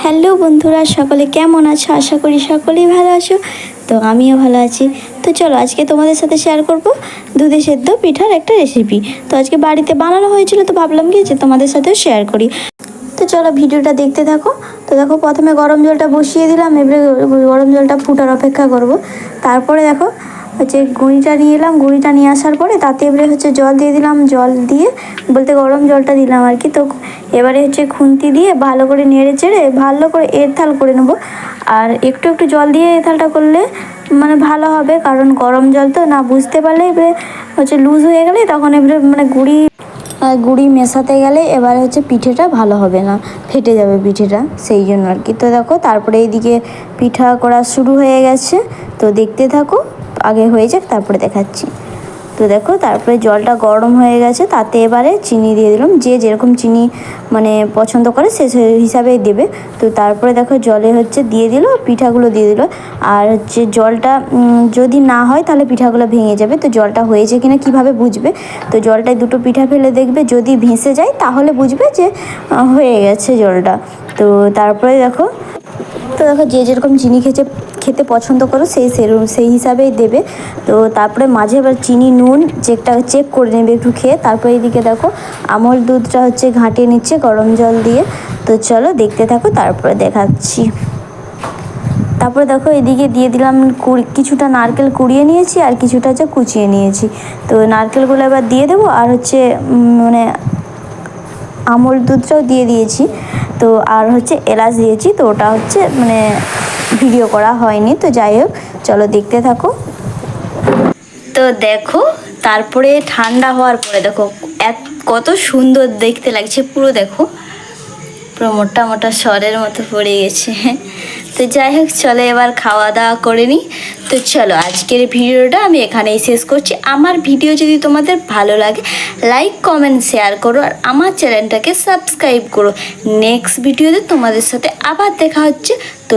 Hello বন্ধুরা, সকলে কেমন আছো? আশা করি সকলেই ভালো আছো। তো আমিও ভালো আছি। তো চলো আজকে তোমাদের সাথে শেয়ার করব দুধে সেদ্ধ পিঠার একটা রেসিপি তো আজকে বাড়িতে বানানো হয়েছিল, তো ভাবলাম কি যে তোমাদের সাথেও শেয়ার করি। তো চলো ভিডিওটা দেখতে থাকো। তো দেখো, প্রথমে গরম জলটা বসিয়ে দিলাম, এবারে গরম জলটা ফুটার অপেক্ষা করব। তারপরে দেখো হচ্ছে গুঁড়িটা নিয়ে এলাম, গুঁড়িটা নিয়ে আসার পরে তাতে এবারে হচ্ছে জল দিয়ে দিলাম, জল দিয়ে বলতে গরম জলটা দিলাম আর কি। তো এবারে হচ্ছে খুন্তি দিয়ে ভালো করে নেড়ে চেড়ে ভালো করে এরথাল করে নেব। আর একটু একটু জল দিয়ে এরথালটা করলে মানে ভালো হবে, কারণ গরম জল তো না বুঝতে পারলে এবারে হচ্ছে লুজ হয়ে গেলে তখন এবারে মানে গুঁড়ি গুঁড়ি মেশাতে গেলে এবারে হচ্ছে পিঠেটা ভালো হবে না, ফেটে যাবে পিঠেটা, সেই জন্য আর কি। তো দেখো, তারপরে এইদিকে পিঠা করা শুরু হয়ে গেছে। তো দেখতে থাকো আগে হয়ে যাক, তারপরে দেখাচ্ছি। তো দেখো, তারপরে জলটা গরম হয়ে গেছে, তাতে এবারে চিনি দিয়ে দিলাম। যে যেরকম চিনি মানে পছন্দ করে, সে হিসাবেই দেবে। তো তারপরে দেখো, জলে হচ্ছে দিয়ে দিল, পিঠাগুলো দিয়ে দিল। আর হচ্ছে জলটা যদি না হয়, তাহলে পিঠাগুলো ভেঙে যাবে। তো জলটা হয়েছে কিনা কীভাবে বুঝবে? তো জলটায় দুটো পিঠা ফেলে দেখবে, যদি ভেসে যায়, তাহলে বুঝবে যে হয়ে গেছে জলটা। তো তারপরে দেখো, তো দেখো, যে যেরকম চিনি খেতে খেতে পছন্দ করো, সেই সেরকম সেই হিসাবেই দেবে। তো তারপরে মাঝে এবার চিনি, নুন চেকটা চেক করে নেবে একটু খেয়ে। তারপরে এদিকে দেখো, আমল দুধটা হচ্ছে ঘাঁটিয়ে নিচ্ছে গরম জল দিয়ে। তো চলো দেখতে থাকো, তারপরে দেখাচ্ছি। তারপরে দেখো এদিকে দিয়ে দিলাম কিছুটা নারকেল কুড়িয়ে নিয়েছি আর কিছুটা হচ্ছে কুচিয়ে নিয়েছি। তো নারকেলগুলো এবার দিয়ে দেবো আর হচ্ছে মানে আমল দুধটাও দিয়ে দিয়েছি। তো আর হচ্ছে এলাচ দিয়েছি, তো ওটা হচ্ছে মানে ভিডিও করা হয়নি, তো যাই হোক, চলো দেখতে থাকো। তো দেখো, তারপরে ঠান্ডা হওয়ার পরে দেখো, এত, কত সুন্দর দেখতে লাগছে, পুরো দেখো। পুরো মোটা মোটা স্বরের মতো পড়ে গেছে। তো যাই হোক, চলো এবার খাওয়া দাওয়া করে নিই তো চলো, আজকের ভিডিওটা আমি এখানেই শেষ করছি। আমার ভিডিও যদি তোমাদের ভালো লাগে, লাইক, কমেন্ট, শেয়ার করো, আর আমার চ্যানেলটাকে সাবস্ক্রাইব করো। নেক্সট ভিডিওতে তোমাদের সাথে আবার দেখা হচ্ছে। তো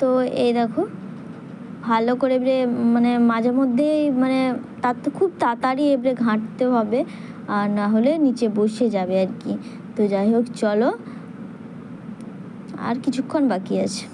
তো এই দেখো, ভালো করে এবারে মানে মাঝে মধ্যেই মানে তার তো খুব তাড়াতাড়ি এবারে ঘাঁটতে হবে, আর না হলে নিচে বসে যাবে আর কি। তো যাই হোক, চলো, আর কিছুক্ষণ বাকি আছে।